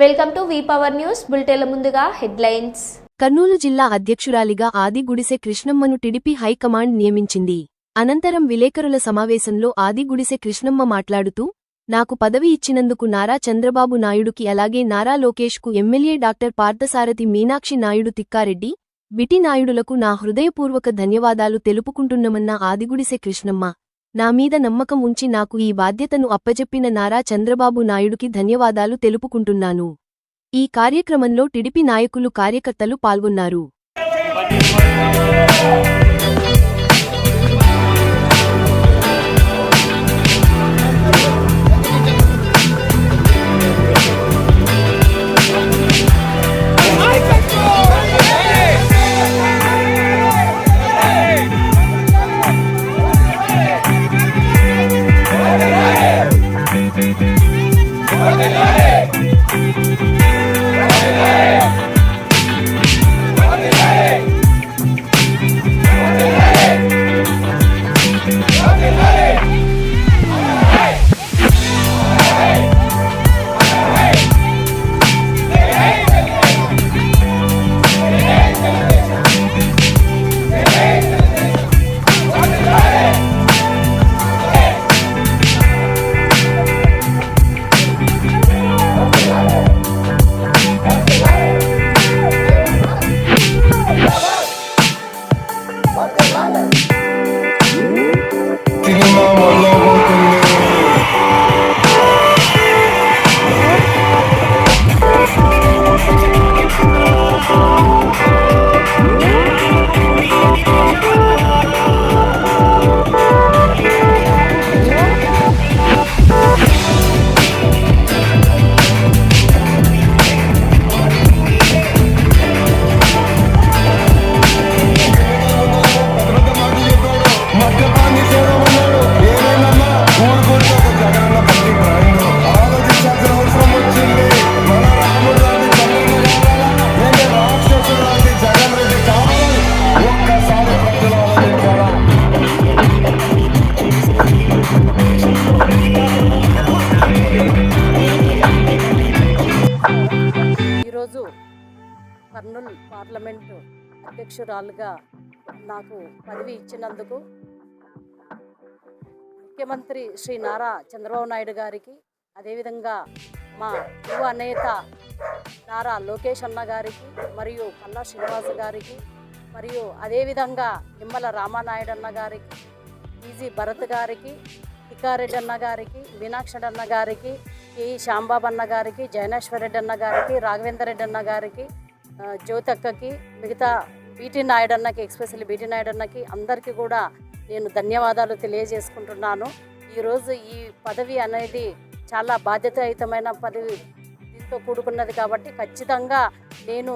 Welcome to V power news బులెటిన్ల ముందుగా headlines. Kurnool జిల్లా అధ్యక్షురాలిగా ఆది గుడిసె కృష్ణమ్మను టిడిపి హైకమాండ్ నియమించింది. అనంతరం విలేకరుల సమావేశంలో ఆది గుడిసె కృష్ణమ్మ మాట్లాడుతూ నాకు పదవి ఇచ్చినందుకు నారా చంద్రబాబు నాయుడుకి అలాగే Nara లోకేష్కు MLA doctor Parthasarathy Meenakshi Naidu Tikkareddy BT నాయుడులకు నా హృదయపూర్వక ధన్యవాదాలు తెలుపుకుంటున్నమన్న ఆదిగుడిసె కృష్ణమ్మ. నా మీద నమ్మకం ఉంచి నాకు ఈ బాధ్యతను అప్పజెప్పిన నారా చంద్రబాబు నాయుడుకి ధన్యవాదాలు తెలుపుకుంటున్నాను. ఈ కార్యక్రమంలో టిడిపి నాయకులు కార్యకర్తలు పాల్గొన్నారు. అధ్యక్షురాలుగా నాకు పదవి ఇచ్చినందుకు ముఖ్యమంత్రి శ్రీ నారా చంద్రబాబు నాయుడు గారికి అదేవిధంగా మా యువ నేత నారా లోకేష్ అన్న గారికి మరియు పల్లా శ్రీనివాస్ గారికి మరియు అదేవిధంగా నిమ్మల రామానాయుడు అన్న గారికి ఈజీ భరత్ గారికి టికారెడ్డి అన్న గారికి మీనాక్షరెడ్డి అన్న గారికి కే శ్యాంబాబు అన్న గారికి జయనేశ్వర రెడ్డి అన్న గారికి రాఘవేందర్ రెడ్డి అన్న గారికి జ్యోతక్కకి మిగతా బీటీ నాయుడు అన్నకి ఎక్స్పెషల్లీ బీటీ నాయుడు అన్నకి అందరికీ కూడా నేను ధన్యవాదాలు తెలియజేసుకుంటున్నాను. ఈరోజు ఈ పదవి అనేది చాలా బాధ్యతాయుతమైన పదవి. దీంతో కూడుకున్నది కాబట్టి ఖచ్చితంగా నేను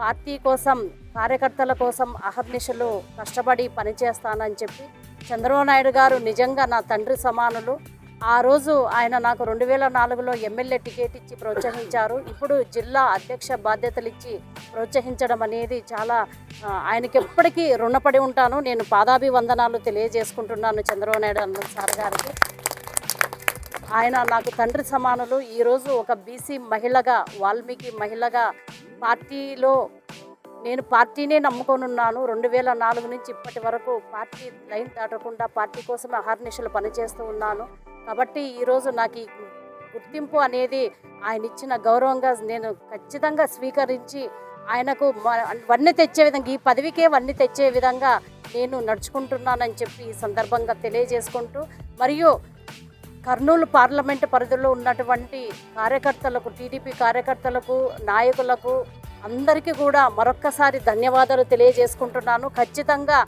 పార్టీ కోసం కార్యకర్తల కోసం అహర్నిశలు కష్టపడి పనిచేస్తానని చెప్పి చంద్రబాబు నాయుడు గారు నిజంగా నా తండ్రి సమానులు. ఆ రోజు ఆయన నాకు రెండు వేల నాలుగులో ఎమ్మెల్యే టికెట్ ఇచ్చి ప్రోత్సహించారు. ఇప్పుడు జిల్లా అధ్యక్ష బాధ్యతలు ఇచ్చి ప్రోత్సహించడం అనేది చాలా ఆయనకి ఎప్పటికీ రుణపడి ఉంటాను. నేను పాదాభివందనాలు తెలియజేసుకుంటున్నాను చంద్రబాబు నాయుడు అన్న సార్ గారికి. ఆయన నాకు తండ్రి సమానులు. ఈరోజు ఒక బీసీ మహిళగా వాల్మీకి మహిళగా పార్టీలో నేను పార్టీనే నమ్ముకొనున్నాను రెండు వేల నాలుగు నుంచి ఇప్పటి వరకు పార్టీ లైన్ దాటకుండా పార్టీ కోసం అహర్నిశలు పనిచేస్తూ ఉన్నాను. కాబట్టి ఈరోజు నాకు ఈ గుర్తింపు అనేది ఆయన ఇచ్చిన గౌరవంగా నేను ఖచ్చితంగా స్వీకరించి ఆయనకు వన్నీ తెచ్చే విధంగా ఈ పదవికే వన్నీ తెచ్చే విధంగా నేను నడుచుకుంటున్నానని చెప్పి ఈ సందర్భంగా తెలియజేసుకుంటూ మరియు కర్నూలు పార్లమెంటు పరిధిలో ఉన్నటువంటి కార్యకర్తలకు టీడీపీ కార్యకర్తలకు నాయకులకు అందరికీ కూడా మరొక్కసారి ధన్యవాదాలు తెలియజేసుకుంటున్నాను. ఖచ్చితంగా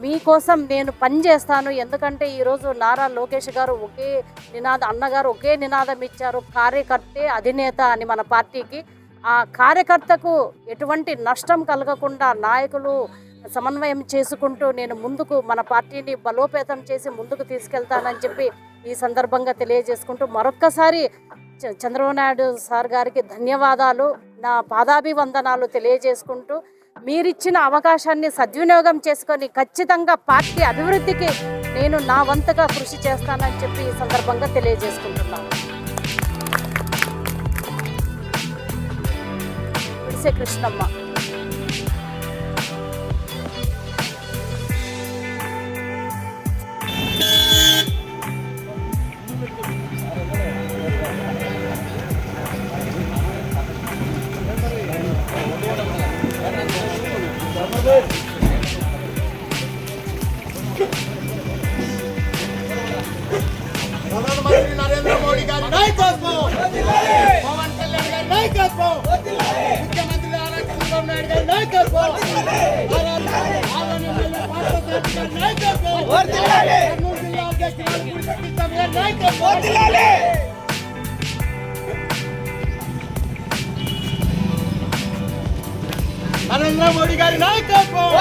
మీకోసం నేను పని చేస్తాను. ఎందుకంటే ఈరోజు నారా లోకేష్ గారు ఒకే నినాద అన్నగారు ఒకే నినాదం ఇచ్చారు. కార్యకర్తే అధినేత అని మన పార్టీకి. ఆ కార్యకర్తకు ఎటువంటి నష్టం కలగకుండా నాయకులు సమన్వయం చేసుకుంటూ నేను ముందుకు మన పార్టీని బలోపేతం చేసి ముందుకు తీసుకెళ్తానని చెప్పి ఈ సందర్భంగా తెలియజేసుకుంటూ మరొక్కసారి చ- చంద్రబాబు నాయుడు సార్ గారికి ధన్యవాదాలు. నా పాదాభివందనాలు తెలియజేసుకుంటూ మీరిచ్చిన అవకాశాన్ని సద్వినియోగం చేసుకొని ఖచ్చితంగా పార్టీ అభివృద్ధికి నేను నా వంతుగా కృషి చేస్తానని చెప్పి ఈ సందర్భంగా తెలియజేసుకుంటున్నాను. కృష్ణమ్మ. నాయకత్వం. ముఖ్యమంత్రి నారా చంద్రబాబు నాయుడు గారి నాయకత్వం. నాయకత్వం కర్నూలు జిల్లా అధ్యక్షురాలు నాయకత్వం నరేంద్ర మోడీ గారి నాయకత్వం.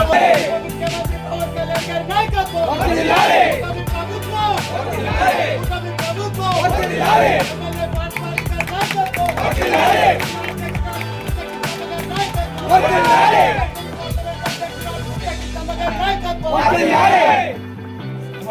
మోడీ ముఖ్యమంత్రి పవన్ కళ్యాణ్ గారి నాయకత్వం కూటమి ప్రభుత్వం కూటమి ప్రభుత్వం ఎమ్మెల్యే పార్థసారథి గారి నాయకత్వం